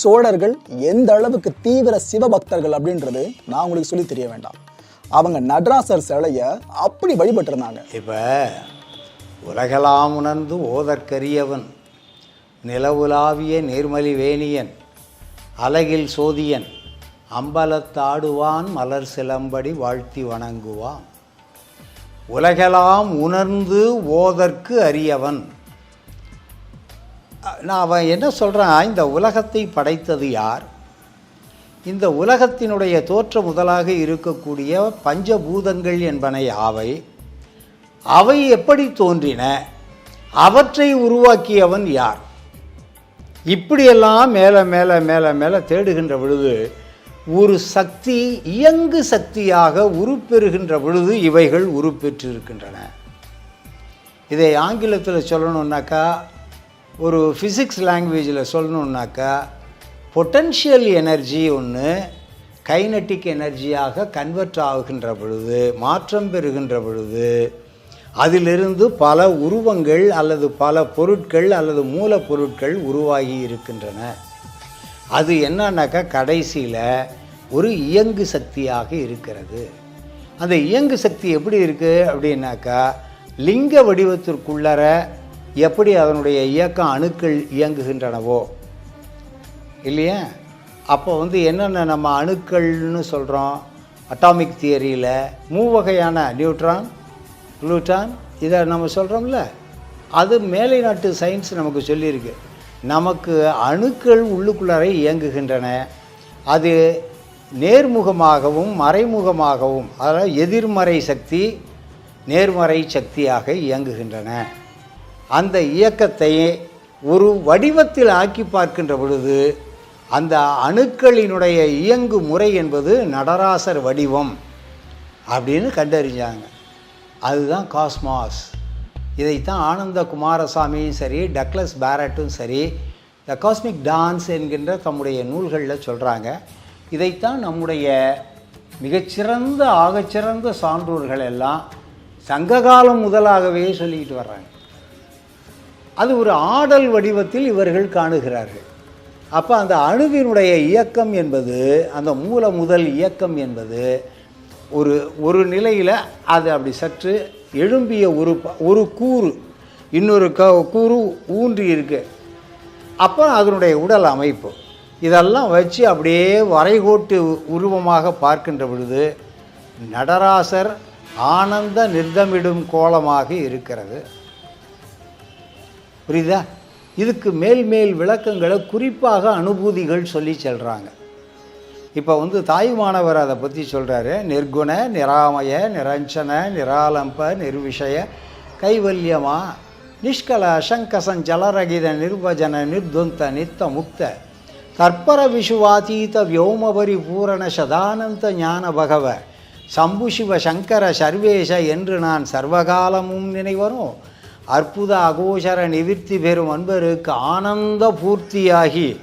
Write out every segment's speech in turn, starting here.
சோழர்கள் எந்த அளவுக்கு தீவிர சிவபக்தர்கள் அப்படின்றது நான் உங்களுக்கு சொல்லி தெரிய வேண்டாம். அவங்க நடராசர் சிலைய அப்படி வழிபட்டிருந்தாங்க. இப்போ உலகலாம் உணர்ந்து ஓதற்கரியவன் நிலவுலாவிய நீர்மலி வேணியன் அலகில் சோதியன் அம்பலத்தாடுவான் மலர் சிலம்படி வாழ்த்தி வணங்குவான். உலகெல்லாம் உணர்ந்து ஓதற்கு அரியவன். நான் அவன் என்ன சொல்கிறான் இந்த உலகத்தை படைத்தது யார்? இந்த உலகத்தினுடைய தோற்ற முதலாக இருக்கக்கூடிய பஞ்சபூதங்கள் என்பன யாவை? அவை எப்படி தோன்றின? அவற்றை உருவாக்கியவன் யார்? இப்படியெல்லாம் மேலே மேலே மேலே மேலே தேடுகின்ற பொழுது ஒரு சக்தி இயங்கு சக்தியாக உருப்பெறுகின்ற பொழுது இவைகள் உருப்பெற்றிருக்கின்றன. இதை ஆங்கிலத்தில் சொல்லணுன்னாக்கா ஒரு ஃபிசிக்ஸ் லாங்குவேஜில் சொல்லணுன்னாக்கா பொட்டன்ஷியல் எனர்ஜி ஒன்று கைனட்டிக் எனர்ஜியாக கன்வெர்ட் ஆகுகின்ற பொழுது மாற்றம் பெறுகின்ற பொழுது அதிலிருந்து பல உருவங்கள் அல்லது பல பொருட்கள் அல்லது மூலப்பொருட்கள் உருவாகி இருக்கின்றன. அது என்னன்னாக்கா கடைசியில் ஒரு இயங்கு சக்தியாக இருக்கிறது. அந்த இயங்கு சக்தி எப்படி இருக்குது அப்படின்னாக்கா லிங்க வடிவத்திற்குள்ளார எப்படி அதனுடைய இயக்கம் அணுக்கள் இயங்குகின்றனவோ. இல்லையா? அப்போ வந்து என்னென்ன நம்ம அணுக்கள்னு சொல்கிறோம் அட்டாமிக் தியரியில் மூவகையான நியூட்ரான் குளூட்டான் இதை நம்ம சொல்கிறோம்ல அது மேலை நாட்டு சயின்ஸ் நமக்கு சொல்லியிருக்கு. நமக்கு அணுக்கள் உள்ளுக்குள்ளரை இயங்குகின்றன. அது நேர்முகமாகவும் மறைமுகமாகவும் அதாவது எதிர்மறை சக்தி நேர்மறை சக்தியாக இயங்குகின்றன. அந்த இயக்கத்தை ஒரு வடிவத்தில் ஆக்கி பார்க்கின்ற பொழுது அந்த அணுக்களினுடைய இயங்கு முறை என்பது நடராசர் வடிவம் அப்படின்னு கண்டறிஞ்சாங்க. அதுதான் காஸ்மாஸ். இதைத்தான் ஆனந்த குமாரசாமியும் சரி டக்ளஸ் பேரட்டும் சரி த காஸ்மிக் டான்ஸ் என்கின்ற தம்முடைய நூல்களில் சொல்கிறாங்க இதைத்தான் நம்முடைய மிகச்சிறந்த ஆகச்சிறந்த சான்றோர்கள் எல்லாம் சங்ககாலம் முதலாகவே சொல்லிக்கிட்டு வர்றாங்க. அது ஒரு ஆடல் வடிவத்தில் இவர்கள் காணுகிறார்கள். அப்போ அந்த அணுவினுடைய இயக்கம் என்பது அந்த மூல முதல் இயக்கம் என்பது ஒரு ஒரு நிலையில் அது அப்படி சற்று எழும்பிய ஒரு ப- ஒரு கூறு இன்னொரு க கூறு ஊன்றி இருக்கு. அப்போ அதனுடைய உடல் அமைப்பு. இதெல்லாம் வச்சு அப்படியே வரைகோட்டு உருவமாக பார்க்கின்ற பொழுது நடராசர் ஆனந்த நிர்தமிடும் கோலமாக இருக்கிறது. புரியுதா? இதுக்கு மேல் மேல் விளக்கங்களை குறிப்பாக அனுபூதிகள் சொல்லி செல்கிறாங்க இப்போ வந்து தாய்மானவர் அதை பற்றி சொல்கிறாரு நிர்குண நிராமய நிரஞ்சன நிராலம்ப நிர்விஷய கைவல்யமா நிஷ்கல அசங்கசஞ்சலரகித நிர்வஜன நிர்துந்த நித்த முக்த கற்பர விஷுவாதீத வியோமபரி பூரண சதானந்த ஞான பகவ சம்பு சிவ சங்கர சர்வேஷ என்று நான் சர்வகாலமும் நினைவரும் அற்புத அகோசர நிவிற்த்தி பெறும் அன்பருக்கு ஆனந்த பூர்த்தியாகி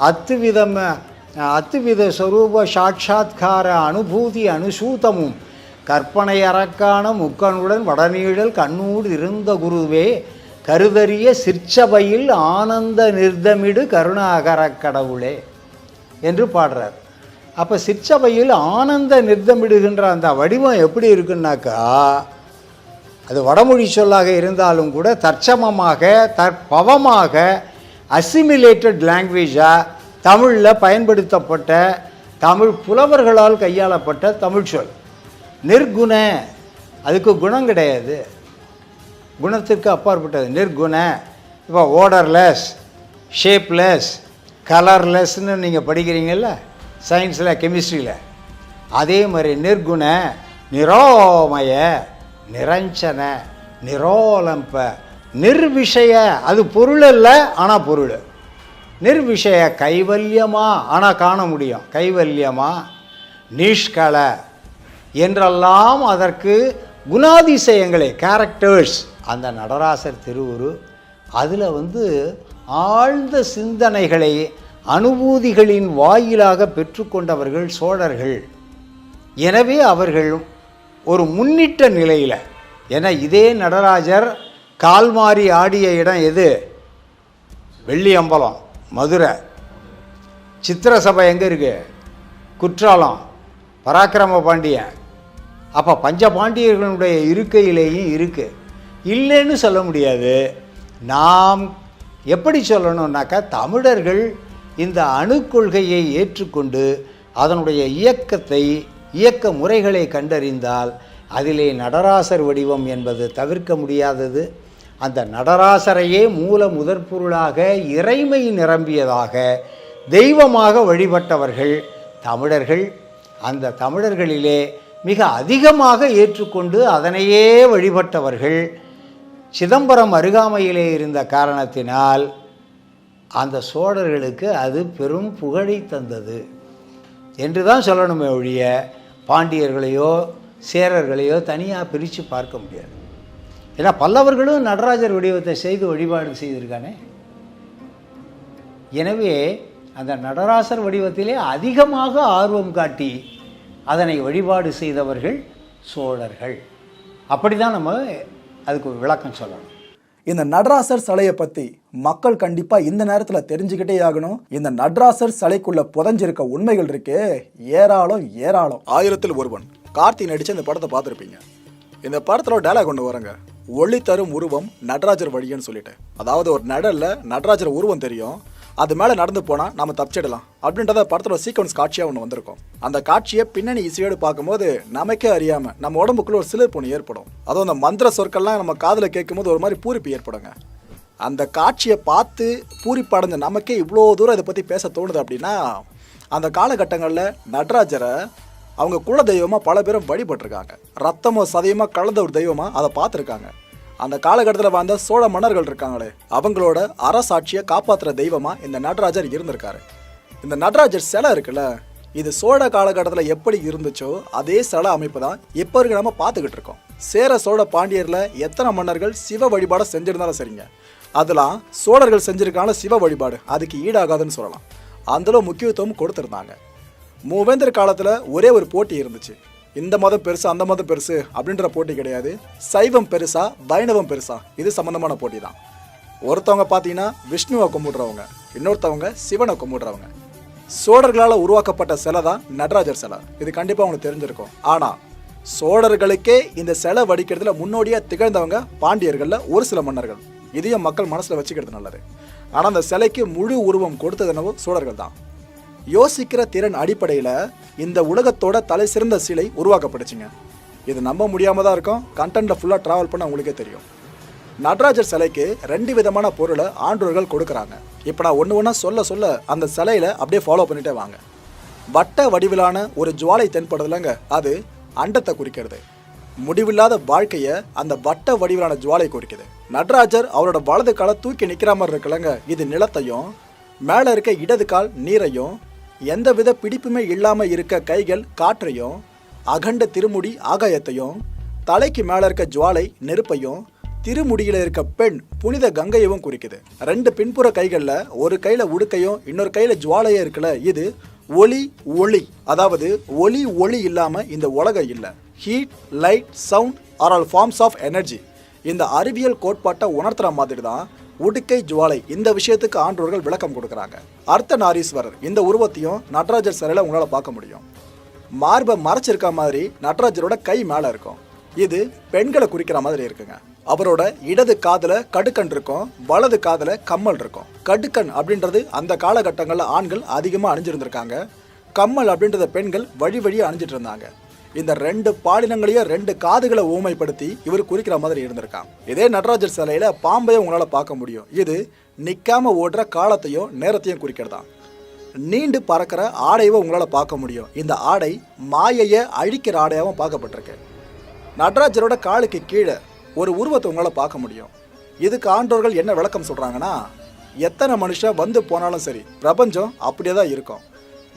அத்துவிதம் அத்துவித ஸ்வரூப சாட்சாத்கார அனுபூதி அனுசூதமும் கற்பனையறக்கான முக்கனுடன் வடநீழல் கண்ணூடு இருந்த குருவே கருதறிய சிற்சபையில் ஆனந்த நிர்தமிடு கருணாகரக் கடவுளே என்று பாடுறார். அப்போ சிற்சபையில் ஆனந்த நிர்தமிடுகின்ற அந்த வடிவம் எப்படி இருக்குன்னாக்கா அது வடமொழி சொல்லாக இருந்தாலும் கூட தற்சமமாக தற்பவமாக அசிமிலேட்டட் லாங்குவேஜாக தமிழில் பயன்படுத்தப்பட்ட தமிழ் புலவர்களால் கையாளப்பட்ட தமிழ் சொல். நிர்குண அதுக்கு குணம் கிடையாது. குணத்திற்கு அப்பாற்பட்டது. நிர்குண இப்போ ஓடர்லெஸ் ஷேப்லெஸ் கலர்லெஸ்ன்னு நீங்கள் படிக்கிறீங்கல்ல சயின்ஸில் கெமிஸ்ட்ரியில் அதே மாதிரி நிர்குண நிரோமய நிரஞ்சன நிரோலம்ப நிர்விஷய அது பொருள் இல்லை ஆனால் பொருள். நிர்விஷய கைவல்யமா ஆனால் காண முடியும். கைவல்யமா நிஷ்கல என்றெல்லாம் அதற்கு குணாதிசயங்களே கேரக்டர்ஸ் அந்த நடராசர் திருவுரு அதில் வந்து ஆழ்ந்த சிந்தனைகளை அனுபூதிகளின் வாயிலாக பெற்றுக்கொண்டவர்கள் சோழர்கள். எனவே அவர்கள் ஒரு முன்னிட்ட நிலையில் ஏன்னா இதே நடராஜர் கால் மாறி ஆடிய இடம் எது? வெள்ளியம்பலம் மதுரை. சித்திர சபை எங்கே இருக்குது குற்றாலம். பராக்கிரம பாண்டியன். அப்போ பஞ்ச பாண்டியர்களுடைய இருக்கையிலேயும் இருக்குது இல்லைன்னு சொல்ல முடியாது. நாம் எப்படி சொல்லணும்னாக்கா தமிழர்கள் இந்த அணுக்கொள்கையை ஏற்றுக்கொண்டு அதனுடைய இயக்கத்தை இயக்க முறைகளை கண்டறிந்தால் அதிலே நடராசர் வடிவம் என்பது தவிர்க்க முடியாதது. அந்த நடராசரையே மூல முதற்பொருளாக இறைமை நிரம்பியதாக தெய்வமாக வழிபட்டவர்கள் தமிழர்கள். அந்த தமிழர்களிலே மிக அதிகமாக ஏற்றுக்கொண்டு அதனையே வழிபட்டவர்கள். சிதம்பரம் அருகாமையிலே இருந்த காரணத்தினால் அந்த சோழர்களுக்கு அது பெரும் புகழை தந்தது. என்று தான் சொல்லணுமே ஒழிய பாண்டியர்களையோ சேரர்களையோ தனியாக பிரித்து பார்க்க முடியாது. ஏன்னா பல்லவர்களும் நடராஜர் வடிவத்தை செய்து வழிபாடு செய்திருக்கானே. எனவே அந்த நடராசர் வடிவத்திலே அதிகமாக ஆர்வம் காட்டி அதனை வழிபாடு செய்தவர்கள் சோழர்கள். அப்படி தான் நம்ம அதுக்கு ஒரு விளக்கம் சொல்லணும். இந்த நடராசர் சிலையை பத்தி மக்கள் கண்டிப்பா இந்த நேரத்துல தெரிஞ்சுக்கிட்டே ஆகணும். இந்த நடராசர் சிலைக்குள்ள புதஞ்சிருக்க உண்மைகள் இருக்கே. ஏராளம் ஏராளம். ஆயிரத்தில் ஒருவன். கார்த்தி நடிச்சு இந்த படத்தை பார்த்துருப்பீங்க. இந்த படத்துல டயலாக் கொண்டு வரங்க. ஒளி தரும் உருவம் நடராஜர் வழின்னு சொல்லிட்டு. அதாவது ஒரு நடல்ல நடராஜர் உருவம் தெரியும். அது மேலே நடந்து போனால் நம்ம தப்பிச்சிடலாம். அப்படின்றத படத்தோட சீக்வன்ஸ் காட்சியாக ஒன்று வந்திருக்கும். அந்த காட்சியை பின்னணி இசையோடு பார்க்கும்போது நமக்கே அறியாமல் நம்ம உடம்புக்குள்ள ஒரு சிலிர்ப்பு ஒன்று ஏற்படும். அதுவும் அந்த மந்திர சொற்கள்லாம் நம்ம காதில் கேட்கும்போது ஒரு மாதிரி பூரிப்பு ஏற்படுங்க. அந்த காட்சியை பார்த்து பூரிப்படைஞ்ச நமக்கே இவ்வளோ தூரம் இதை பற்றி பேச தோணுது அப்படின்னா அந்த காலகட்டங்களில் நடராஜரை அவங்க குல தெய்வமாக பல பேரும் வழிபட்டிருக்காங்க. ரத்தமோ சதையமாக கலந்த ஒரு தெய்வமாக அதை பார்த்துருக்காங்க. அந்த காலகட்டத்தில் வாழ்ந்த சோழ மன்னர்கள் இருக்காங்களே அவங்களோட அரசாட்சியை காப்பாற்றுற தெய்வமாக இந்த நடராஜர் இருந்திருக்காரு. இந்த நடராஜர் சிலை இருக்குல்ல இது சோழ காலகட்டத்தில் எப்படி இருந்துச்சோ அதே சிலை அமைப்பு தான் இப்போ இருக்க நம்ம பார்த்துக்கிட்டு இருக்கோம். சேர சோழ பாண்டியரில் எத்தனை மன்னர்கள் சிவ வழிபாடை செஞ்சிருந்தாலும் சரிங்க. அதெல்லாம் சோழர்கள் செஞ்சிருக்கான சிவ வழிபாடு அதுக்கு ஈடாகாதுன்னு சொல்லலாம். அந்தளவு முக்கியத்துவம் கொடுத்துருந்தாங்க. மூவேந்தர் காலத்தில் ஒரே ஒரு போட்டி இருந்துச்சு. இந்த மதம் பெருசு அந்த மதம் பெருசு அப்படின்ற போட்டி கிடையாது. சைவம் பெருசா வைணவம் பெருசா. இது சம்பந்தமான போட்டி தான். ஒருத்தவங்க பார்த்தீங்கன்னா விஷ்ணுவை கும்பிடுறவங்க இன்னொருத்தவங்க சிவனை கும்பிடுறவங்க. சோழர்களால் உருவாக்கப்பட்ட சிலை தான் நடராஜர் சிலை. இது கண்டிப்பாக அவங்களுக்கு தெரிஞ்சிருக்கும். ஆனால் சோழர்களுக்கே இந்த சிலை வடிக்கிறதுல முன்னோடியாக திகழ்ந்தவங்க பாண்டியர்களில் ஒரு சில மன்னர்கள். இதையும் மக்கள் மனசில் வச்சுக்கிறது நல்லது. ஆனால் அந்த சிலைக்கு முழு உருவம் கொடுத்தது என்னவோ சோழர்கள் தான். யோசிக்கிற திறன் அடிப்படையில் இந்த உலகத்தோட தலை சிறந்த சிலை உருவாக்கப்படுச்சுங்க இது நம்ப முடியாமல் தான் இருக்கும். கண்டென்ட்டில் ஃபுல்லாக ட்ராவல் பண்ண உங்களுக்கே தெரியும். நடராஜர் சிலைக்கு ரெண்டு விதமான பொருளை ஆண்டோர்கள் கொடுக்குறாங்க. இப்போ நான் ஒன்று ஒன்றா சொல்ல சொல்ல அந்த சிலையில் அப்படியே ஃபாலோ பண்ணிட்டே வாங்க. வட்ட வடிவிலான ஒரு ஜுவாலை தென்படுதுலங்க அது அண்டத்தை குறிக்கிறது. முடிவில்லாத வாழ்க்கையை அந்த வட்ட வடிவிலான ஜுவாலை குறிக்குது. நடராஜர் அவரோட வலது காலை தூக்கி நிற்கிற மாதிரி இருக்கலங்க இது நிலத்தையும் மேலே இருக்க இடது கால் நீரையும் எந்தவித பிடிப்புமே இல்லாமல் இருக்க கைகள் காற்றையும் அகண்ட திருமுடி ஆகாயத்தையும் தலைக்கு மேலே இருக்க ஜுவாலை நெருப்பையும் திருமுடியில் இருக்க பெண் புனித கங்கையவும் குறிக்குது. ரெண்டு பின்புற கைகளில் ஒரு கையில் உடுக்கையும் இன்னொரு கையில் ஜுவாலையும் இருக்குல்ல இது ஒளி ஒளி. அதாவது ஒளி ஒளி இல்லாமல் இந்த உலகம் இல்லை. Heat light sound are all forms of energy இந்த அறிவியல் கோட்பாட்டை உணர்த்துற மாதிரி தான் உடுக்கை ஜுவாலை இந்த விஷயத்துக்கு ஆன்றோர்கள் விளக்கம் கொடுக்குறாங்க. அர்த்த நாரீஸ்வரர் இந்த உருவத்தையும் நடராஜர் சிலையில் உங்களால் பார்க்க முடியும். மார்பை மறைச்சிருக்க மாதிரி நடராஜரோட கை மேலே இருக்கும். இது பெண்களை குறிக்கிற மாதிரி இருக்குங்க. அவரோட இடது காதில் கடுக்கன் இருக்கும் வலது காதில் கம்மல் இருக்கும். கடுக்கன் அப்படின்றது அந்த காலகட்டங்களில் ஆண்கள் அதிகமாக அணிஞ்சிருந்திருக்காங்க. கம்மல் அப்படின்றத பெண்கள் வழி வழியாக அணிஞ்சிட்டு இருந்தாங்க. இந்த ரெண்டு பாலினங்களையும் ரெண்டு காதுகளை ஊமைப்படுத்தி இவர் குறிக்கிற மாதிரி இருந்திருக்கான். இதே நடராஜர் சிலையில பாம்பையும் உங்களால் பார்க்க முடியும். இது நிற்காம ஓடுற காலத்தையும் நேரத்தையும் குறிக்கிறதாம். நீண்டு பறக்கிற ஆடையவை உங்களால் பார்க்க முடியும். இந்த ஆடை மாயையை அழிக்கிற ஆடையாகவும் பார்க்கப்பட்டிருக்கு. நடராஜரோட காலுக்கு கீழே ஒரு உருவத்தை உங்களால் பார்க்க முடியும். இதுக்கு ஆண்டோர்கள் என்ன விளக்கம் சொல்கிறாங்கன்னா எத்தனை மனுஷன் வந்து போனாலும் சரி பிரபஞ்சம் அப்படியே தான் இருக்கும்.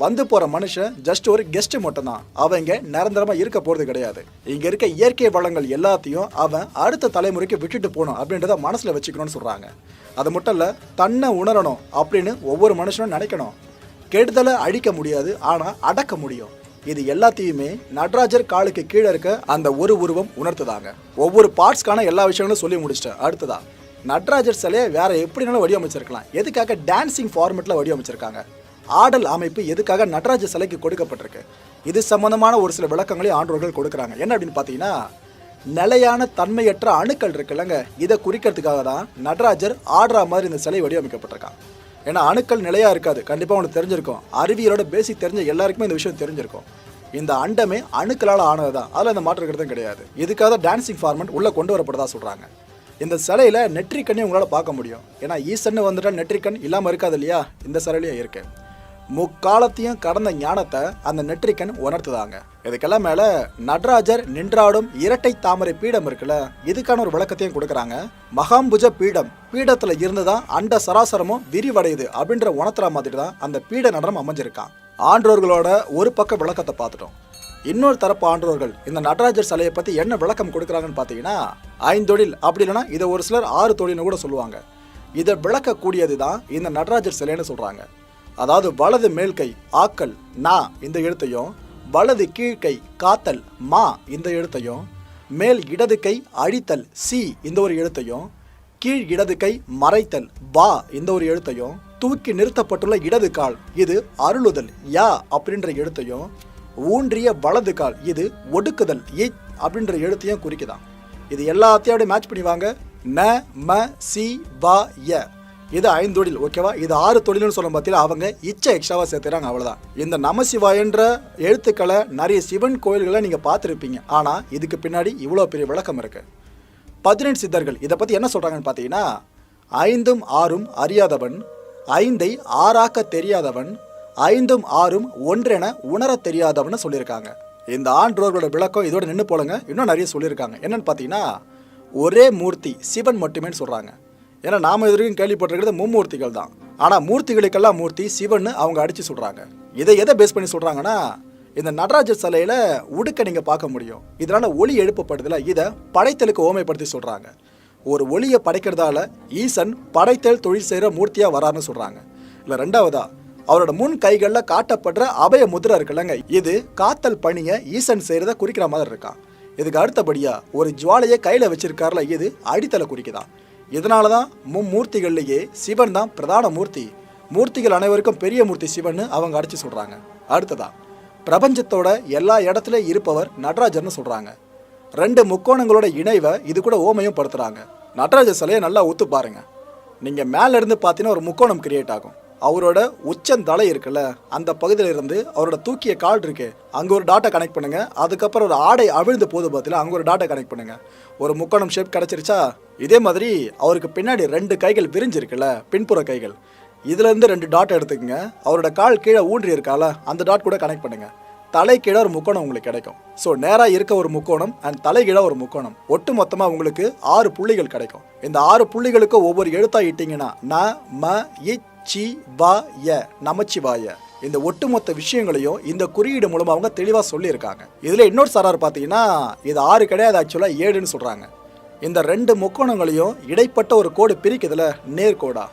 வந்து போகிற மனுஷன் ஜஸ்ட் ஒரு கெஸ்ட் மட்டும்தான். அவன் இங்கே நிரந்தரமாக இருக்க போகிறது கிடையாது. இங்கே இருக்க இயற்கை வளங்கள் எல்லாத்தையும் அவன் அடுத்த தலைமுறைக்கு விட்டுட்டு போகணும் அப்படின்றத மனசில் வச்சுக்கணும்னு சொல்கிறாங்க அது மட்டும் இல்லை தன்னை உணரணும் அப்படின்னு ஒவ்வொரு மனுஷனும் நினைக்கணும். கெடுதலை அழிக்க முடியாது ஆனால் அடக்க முடியும். இது எல்லாத்தையுமே நடராஜர் காலுக்கு கீழே இருக்க அந்த ஒரு உருவம் உணர்த்துதாங்க. ஒவ்வொரு பார்ட்ஸ்க்கான எல்லா விஷயங்களும் சொல்லி முடிச்சிட்டேன். அடுத்ததா நட்ராஜர் சிலையை வேற எப்படினாலும் வடிவமைச்சிருக்கலாம். எதுக்காக டான்சிங் ஃபார்மெட்டில் வடிவமைச்சிருக்காங்க? ஆடல் அமைப்பு எதுக்காக நடராஜ சிலைக்கு கொடுக்கப்பட்டிருக்கு? இது சம்பந்தமான ஒரு சில விளக்கங்களையும் ஆண்டோர்கள் கொடுக்குறாங்க. என்ன அப்படின்னு பார்த்தீங்கன்னா நிலையான தன்மையற்ற அணுக்கள் இருக்குல்லங்க. இதை குறிக்கிறதுக்காக தான் நடராஜர் ஆடுற மாதிரி இந்த சிலை வடிவமைக்கப்பட்டிருக்கான் ஏன்னா அணுக்கள் நிலையாக இருக்காது. கண்டிப்பாக உனக்கு தெரிஞ்சிருக்கும். அறிவியலோட பேசிக் தெரிஞ்ச எல்லாருக்குமே இந்த விஷயம் தெரிஞ்சிருக்கும். இந்த அண்டமே அணுக்களால் ஆனது தான். அதில் இந்த மாற்று கருத்தும் கிடையாது. இதுக்காக டான்சிங் ஃபார்மெட் உள்ளே கொண்டு வரப்படதா சொல்கிறாங்க இந்த சிலையில் நெற்றிக்கண்ணையும் உங்களால் பார்க்க முடியும். ஏன்னா ஈசன்னு வந்துட்டால் நெற்றிக்கண் இல்லாமல் இருக்காது இல்லையா? இந்த சிலையிலையும் இருக்குது முக்காலத்தையும் கடந்த ஞானத்தை அந்த நெற்றிக்கன் உணர்த்துதாங்க. இதுக்கெல்லாம் மேலே நடராஜர் நின்றாடும் இரட்டை தாமரை பீடம் இருக்குல்ல இதுக்கான ஒரு விளக்கத்தையும் கொடுக்குறாங்க. மகாம்புஜ பீடம் பீடத்தில் இருந்து தான் அண்ட சராசரமும் விரிவடையுது அப்படின்ற உணர்த்துற மாதிரி தான் அந்த பீட நடனம் அமைஞ்சிருக்கான். ஆன்றோர்களோட ஒரு பக்க விளக்கத்தை பார்த்துட்டோம். இன்னொரு தரப்பு ஆன்றோர்கள் இந்த நடராஜர் சிலையை பற்றி என்ன விளக்கம் கொடுக்குறாங்கன்னு பார்த்தீங்கன்னா ஐந்தொழில் அப்படி இல்லைன்னா இதை ஒரு சிலர் ஆறு தொழில்னு கூட சொல்லுவாங்க. இதை விளக்கக்கூடியது தான் இந்த நடராஜர் சிலைன்னு சொல்கிறாங்க அதாவது வலது மேல்கை ஆக்கல் நா இந்த எழுத்தையும் வலது கீழ்கை காத்தல் மா இந்த எழுத்தையும் மேல் இடது கை அழித்தல் சி இந்த ஒரு எழுத்தையும் கீழ் இடது கை மறைத்தல் வா இந்த ஒரு எழுத்தையும் தூக்கி நிறுத்தப்பட்டுள்ள இடது கால் இது அருளுதல் யா அப்படின்ற எழுத்தையும் ஊன்றிய வலது கால் இது ஒடுக்குதல் இ அப்படின்ற எழுத்தையும் குறிக்குதான் இது எல்லாத்தையும் அப்படியே மேட்ச் பண்ணிவாங்க. ந ம சி வா ய. இது ஐந்து தொழில் ஓகேவா இது ஆறு தொழில்னு சொல்லும் பார்த்தீங்கன்னா அவங்க இச்சை எக்ஸ்ட்ராவாக சேர்த்துறாங்க அவ்வளோதான் இந்த நமசிவாயன்ற எழுத்துக்களை நிறைய சிவன் கோயில்களை நீங்கள் பார்த்துருப்பீங்க. ஆனால் இதுக்கு பின்னாடி இவ்வளோ பெரிய விளக்கம் இருக்குது பதினெட்டு சித்தர்கள் இதை பற்றி என்ன சொல்கிறாங்கன்னு பார்த்தீங்கன்னா ஐந்தும் ஆறும் அறியாதவன் ஐந்தை ஆறாக்க தெரியாதவன் ஐந்தும் ஆறும் ஒன்றென உணரத் தெரியாதவன் சொல்லியிருக்காங்க. இந்த ஆண்டோர்களோட விளக்கம் இதோட நின்று போலங்க இன்னும் நிறைய சொல்லியிருக்காங்க. என்னென்னு பார்த்தீங்கன்னா ஒரே மூர்த்தி சிவன் மட்டுமே சொல்கிறாங்க ஏன்னா நாம இது வரைக்கும் கேள்விப்பட்டிருக்கிறது மும்மூர்த்திகள் தான். ஆனால் மூர்த்திகளுக்கெல்லாம் மூர்த்தி சிவன் அவங்க அடித்து சொல்கிறாங்க இதை எதை பேஸ் பண்ணி சொல்கிறாங்கன்னா இந்த நடராஜர் சிலையில் உடுக்க நீங்கள் பார்க்க முடியும். இதனால் ஒளி எழுப்பப்படுதுல இதை படைத்தலுக்கு ஓமைப்படுத்தி சொல்கிறாங்க ஒரு ஒளியை படைக்கிறதால ஈசன் படைத்தல் தொழில் செய்கிற மூர்த்தியாக வராருன்னு சொல்கிறாங்க இல்லை ரெண்டாவதா அவரோட முன் கைகளில் காட்டப்படுற அபய முதிரை இருக்குல்லங்க. இது காத்தல் பணியை ஈசன் செய்கிறத குறிக்கிற மாதிரி இருக்கான் இதுக்கு அடுத்தபடியாக ஒரு ஜுவாலையை கையில் வச்சிருக்காருல இது அடித்தலை குறிக்குதான் இதனால தான் மும்மூர்த்திகள்லேயே சிவன் தான் பிரதான மூர்த்தி. மூர்த்திகள் அனைவருக்கும் பெரிய மூர்த்தி சிவன் அவங்க அடித்து சொல்கிறாங்க அடுத்ததா பிரபஞ்சத்தோட எல்லா இடத்துலையும் இருப்பவர் நடராஜர்னு சொல்கிறாங்க ரெண்டு முக்கோணங்களோட இணைவை இது கூட ஓமையும் படுத்துகிறாங்க நடராஜர் சிலையை நல்லா ஒத்து பாருங்க. நீங்கள் மேலேருந்து பார்த்தீங்கன்னா ஒரு முக்கோணம் கிரியேட் ஆகும். அவரோட உச்சந்தலை இருக்குல்ல அந்த பகுதியில் இருந்து அவரோட தூக்கிய கால் இருக்கு. அங்கே ஒரு டாட்டை கனெக்ட் பண்ணுங்கள் அதுக்கப்புறம் ஒரு ஆடை அவிழ்ந்து போது பார்த்தீங்கன்னா அங்கே ஒரு டாட்டா கனெக்ட் பண்ணுங்க. ஒரு முக்கோணம் ஷேப் கிடச்சிருச்சா இதே மாதிரி அவருக்கு பின்னாடி ரெண்டு கைகள் விரிஞ்சிருக்குல்ல பின்புற கைகள். இதுலேருந்து ரெண்டு டாட் எடுத்துக்கங்க. அவரோட கால் கீழே ஊன்றி இருக்கால அந்த டாட் கூட கனெக்ட் பண்ணுங்கள் தலை கீழே ஒரு முக்கோணம் உங்களுக்கு கிடைக்கும். ஸோ நேராக இருக்க ஒரு முக்கோணம் அண்ட் தலைகீழாக ஒரு முக்கோணம். ஒட்டு மொத்தமாக உங்களுக்கு ஆறு புள்ளிகள் கிடைக்கும். இந்த ஆறு புள்ளிகளுக்கு ஒவ்வொரு எழுத்தாக இட்டிங்கன்னா ந ம இ சி வா ய நமச்சிவாய. இந்த ஒட்டுமொத்த விஷயங்களையும் இந்த குறியீடு மூலமாக அவங்க தெளிவாக சொல்லியிருக்காங்க. இதில் இன்னொரு சாரார் பார்த்தீங்கன்னா இது ஆறு கிடையாது ஆக்சுவலாக ஏழுன்னு சொல்கிறாங்க இந்த ரெண்டு முக்கோணங்களையும் இடைப்பட்ட ஒரு கோடு பிரிக்குதுல நேர்கோடா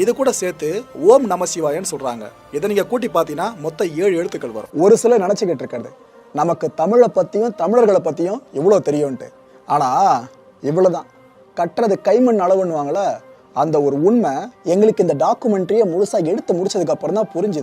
இது கூட சேர்த்து ஓம் நம சிவாயன்னு சொல்றாங்க. இதை நீங்க கூட்டி பார்த்தீங்கன்னா மொத்தம் ஏழு எழுத்துக்கள் வரும். ஒரு சில நினச்சிக்கிட்டு இருக்கிறது. நமக்கு தமிழை பற்றியும் தமிழர்களை பற்றியும் இவ்வளோ தெரியும்ன்ட்டு. ஆனால் இவ்வளோதான் கட்டுறது கைமண் அளவுன்னுவாங்கள அந்த ஒரு உண்மை எங்களுக்கு இந்த டாக்குமெண்ட்ரியை முழுசாக எடுத்து முடிச்சதுக்கு அப்புறம் தான் புரிஞ்சுது.